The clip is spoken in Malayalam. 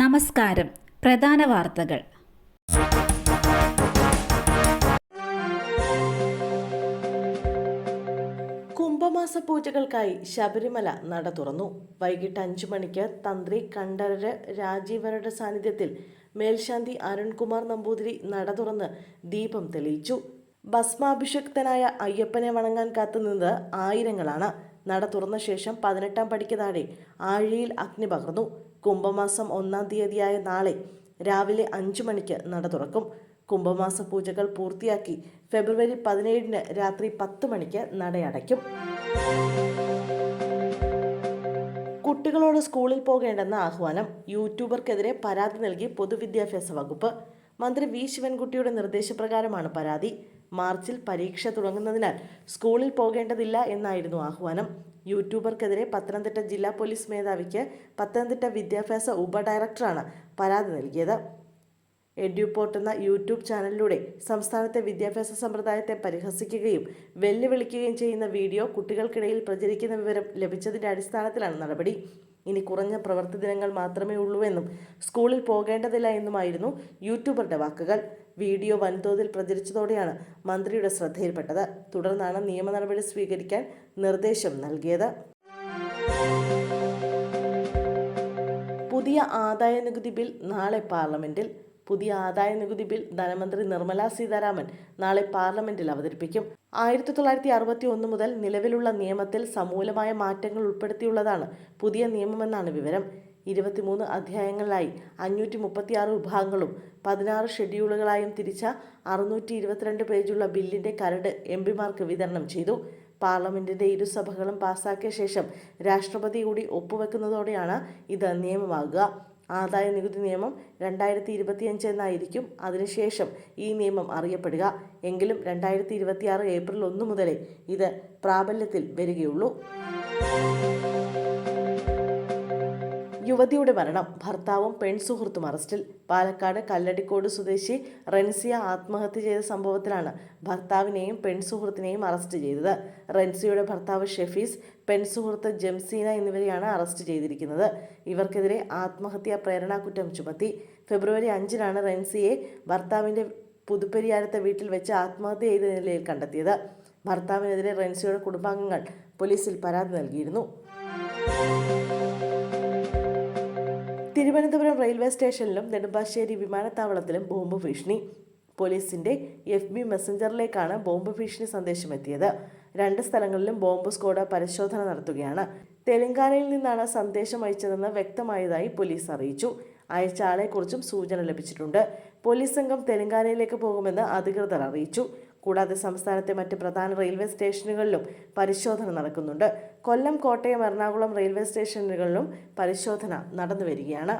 നമസ്കാരം. പ്രധാന വാർത്തകൾ. കുംഭമാസ പൂജകൾക്കായി ശബരിമല നട തുറന്നു. വൈകിട്ട് അഞ്ചു മണിക്ക് തന്ത്രി കണ്ഠരര് രാജീവരുടെ സാന്നിധ്യത്തിൽ മേൽശാന്തി അരുൺകുമാർ നമ്പൂതിരി നട തുറന്ന് ദീപം തെളിയിച്ചു. ഭസ്മാഭിഷക്തനായ അയ്യപ്പനെ വണങ്ങാൻ കാത്തുനിന്നത് ആയിരങ്ങളാണ്. നട തുറന്ന ശേഷം പതിനെട്ടാം പടിക്ക് താഴെ ആഴിയിൽ അഗ്നി പകർന്നു. കുംഭമാസം ഒന്നാം തീയതിയായ നാളെ രാവിലെ അഞ്ചു മണിക്ക് നട തുറക്കും. കുംഭമാസ പൂജകൾ പൂർത്തിയാക്കി ഫെബ്രുവരി പതിനേഴിന് രാത്രി പത്ത് മണിക്ക് നടയടയ്ക്കും. കുട്ടികളോട് സ്കൂളിൽ പോകേണ്ടെന്ന ആഹ്വാനം യൂട്യൂബർക്കെതിരെ പരാതി നൽകി പൊതുവിദ്യാഭ്യാസ വകുപ്പ്. മന്ത്രി വി ശിവൻകുട്ടിയുടെ നിർദ്ദേശപ്രകാരമാണ് പരാതി. മാർച്ചിൽ പരീക്ഷ തുടങ്ങുന്നതിനാൽ സ്കൂളിൽ പോകേണ്ടതില്ല എന്നായിരുന്നു ആഹ്വാനം. യൂട്യൂബർക്കെതിരെ പത്തനംതിട്ട ജില്ലാ പോലീസ് മേധാവിക്ക് പത്തനംതിട്ട വിദ്യാഭ്യാസ ഉപഡയറക്ടറാണ് പരാതി നൽകിയത്. എഡ്യൂപോർട്ട് എന്ന യൂട്യൂബ് ചാനലിലൂടെ സംസ്ഥാനത്തെ വിദ്യാഭ്യാസ സമ്പ്രദായത്തെ പരിഹസിക്കുകയും വെല്ലുവിളിക്കുകയും ചെയ്യുന്ന വീഡിയോ കുട്ടികൾക്കിടയിൽ പ്രചരിക്കുന്ന വിവരം ലഭിച്ചതിന്റെ അടിസ്ഥാനത്തിലാണ് നടപടി. ഇനി കുറഞ്ഞ പ്രവൃത്തി ദിനങ്ങൾ മാത്രമേ ഉള്ളൂ എന്നും സ്കൂളിൽ പോകേണ്ടതില്ല എന്നുമായിരുന്നു യൂട്യൂബറുടെ വാക്കുകൾ. വീഡിയോ വൻതോതിൽ പ്രചരിച്ചതോടെയാണ് മന്ത്രിയുടെ ശ്രദ്ധയിൽപ്പെട്ടത്. തുടർന്നാണ് നിയമ നടപടി സ്വീകരിക്കാൻ നിർദ്ദേശം നൽകിയത്. പുതിയ ആദായ നികുതി ബിൽ നാളെ പാർലമെന്റിൽ. പുതിയ ആദായ നികുതി ബിൽ ധനമന്ത്രി നിർമ്മലാ സീതാരാമൻ നാളെ പാർലമെന്റിൽ അവതരിപ്പിക്കും. ആയിരത്തി തൊള്ളായിരത്തി അറുപത്തി ഒന്ന് മുതൽ നിലവിലുള്ള നിയമത്തിൽ സമൂലമായ മാറ്റങ്ങൾ ഉൾപ്പെടുത്തിയുള്ളതാണ് പുതിയ നിയമമെന്നാണ് വിവരം. ഇരുപത്തിമൂന്ന് അധ്യായങ്ങളിലായി അഞ്ഞൂറ്റി മുപ്പത്തിയാറ് വിഭാഗങ്ങളും പതിനാറ് ഷെഡ്യൂളുകളായും തിരിച്ച അറുന്നൂറ്റി ഇരുപത്തിരണ്ട് പേജുള്ള ബില്ലിന്റെ കരട് എം പിമാർക്ക് വിതരണം ചെയ്തു. പാർലമെന്റിന്റെ ഇരുസഭകളും പാസാക്കിയ ശേഷം രാഷ്ട്രപതി കൂടി ഒപ്പുവെക്കുന്നതോടെയാണ് ഇത് നിയമമാകുക. ആദായ നികുതി നിയമം രണ്ടായിരത്തി ഇരുപത്തിയഞ്ച് എന്നായിരിക്കും അതിനുശേഷം ഈ നിയമം അറിയപ്പെടുക. എങ്കിലും രണ്ടായിരത്തി ഇരുപത്തിയാറ് ഏപ്രിൽ ഒന്ന് മുതലേ ഇത് പ്രാബല്യത്തിൽ വരികയുള്ളൂ. യുവതിയുടെ മരണം. ഭർത്താവും പെൺസുഹൃത്തും അറസ്റ്റിൽ. പാലക്കാട് കല്ലടിക്കോട് സ്വദേശി റെൻസിയ ആത്മഹത്യ ചെയ്ത സംഭവത്തിലാണ് ഭർത്താവിനെയും പെൺസുഹൃത്തിനെയും അറസ്റ്റ് ചെയ്തത്. റെൻസിയുടെ ഭർത്താവ് ഷെഫീസ് പെൺസുഹൃത്ത് ജംസീന എന്നിവരെയാണ് അറസ്റ്റ് ചെയ്തിരിക്കുന്നത്. ഇവർക്കെതിരെ ആത്മഹത്യാ പ്രേരണാ കുറ്റം ചുമത്തി. ഫെബ്രുവരി അഞ്ചിനാണ് റെൻസിയെ ഭർത്താവിന്റെ പുതുപ്പെരിയാരത്തെ വീട്ടിൽ വെച്ച് ആത്മഹത്യ ചെയ്ത നിലയിൽ കണ്ടെത്തിയത്. ഭർത്താവിനെതിരെ റെൻസിയുടെ കുടുംബാംഗങ്ങൾ പോലീസിൽ പരാതി നൽകിയിരുന്നു. തിരുവനന്തപുരം റെയിൽവേ സ്റ്റേഷനിലും നെടുമ്പാശ്ശേരി വിമാനത്താവളത്തിലും ബോംബ് ഭീഷണി. പോലീസിന്റെ എഫ് ബി മെസ്സഞ്ചറിലേക്കാണ് ബോംബ് ഭീഷണി സന്ദേശം എത്തിയത് രണ്ട് സ്ഥലങ്ങളിലും ബോംബ് സ്ക്വാഡ് പരിശോധന നടത്തുകയാണ്. തെലങ്കാനയിൽ നിന്നാണ് സന്ദേശം അയച്ചതെന്ന് വ്യക്തമായതായി പോലീസ് അറിയിച്ചു. അയച്ച ആളെക്കുറിച്ചും സൂചന ലഭിച്ചിട്ടുണ്ട്. പോലീസ് സംഘം തെലങ്കാനയിലേക്ക് പോകുമെന്ന് അധികൃതർ അറിയിച്ചു. കൂടാതെ സംസ്ഥാനത്തെ മറ്റ് പ്രധാന റെയിൽവേ സ്റ്റേഷനുകളിലും പരിശോധന നടക്കുന്നുണ്ട്. കൊല്ലം കോട്ടയം എറണാകുളം റെയിൽവേ സ്റ്റേഷനുകളിലും പരിശോധന നടന്നുവരികയാണ്.